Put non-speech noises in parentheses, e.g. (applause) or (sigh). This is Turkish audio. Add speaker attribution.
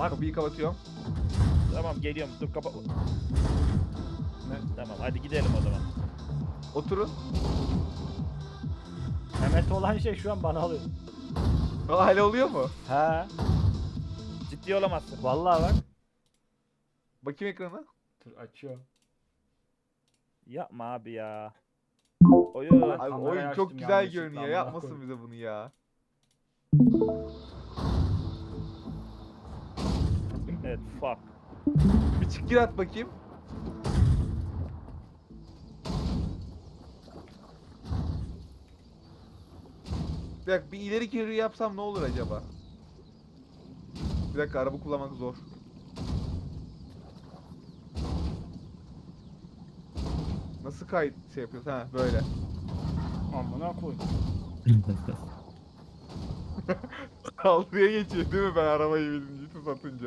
Speaker 1: Var.
Speaker 2: Kapıyı kapatıyorum.
Speaker 3: Tamam geliyorum. Dur kapa.
Speaker 1: Ne?
Speaker 3: Tamam hadi gidelim o zaman.
Speaker 2: Oturun.
Speaker 1: Mehmet olan şey şu an bana alıyor.
Speaker 2: Hala oluyor mu?
Speaker 1: He.
Speaker 3: Ciddi olamazsın.
Speaker 1: Vallahi bak.
Speaker 2: Bakayım ekrana.
Speaker 1: Dur açıyor.
Speaker 3: Yapma abi ya. Oyun.
Speaker 2: Abi
Speaker 1: kamerayı
Speaker 2: oyun çok güzel
Speaker 1: yanlışlıkla,
Speaker 2: görünüyor. Yapmasın bize bunu ya.
Speaker 3: Evet fuck.
Speaker 2: Bir çık gir at bakayım. Bir dakika bir ileri geri yapsam ne olur acaba? Bir dakika araba kullanmak zor. Nasıl kayıt şey yapıyorsun ha böyle.
Speaker 1: Amına koy. (laughs)
Speaker 2: Altıya geçiyor değil mi ben arabayı birinci satınca?